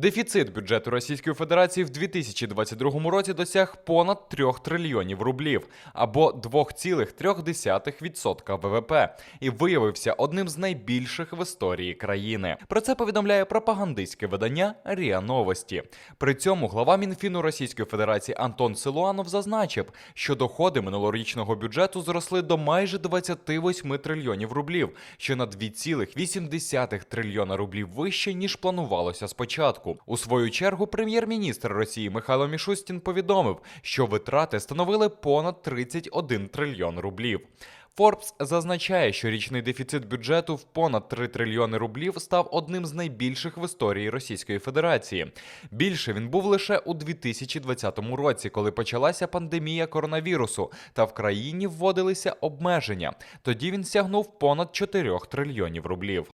Дефіцит бюджету Російської Федерації в 2022 році досяг понад 3 трильйонів рублів або 2,3% ВВП і виявився одним з найбільших в історії країни. Про це повідомляє пропагандистське видання РІА Новості. При цьому глава Мінфіну Російської Федерації Антон Силуанов зазначив, що доходи минулорічного бюджету зросли до майже 28 трильйонів рублів, що на 2,8 трильйона рублів вище ніж планувалося спочатку. У свою чергу прем'єр-міністр Росії Михайло Мішустін повідомив, що витрати становили понад 31 трильйон рублів. Forbes зазначає, що річний дефіцит бюджету в понад 3 трильйони рублів став одним з найбільших в історії Російської Федерації. Більше він був лише у 2020 році, коли почалася пандемія коронавірусу, та в країні вводилися обмеження. Тоді він сягнув понад 4 трильйонів рублів.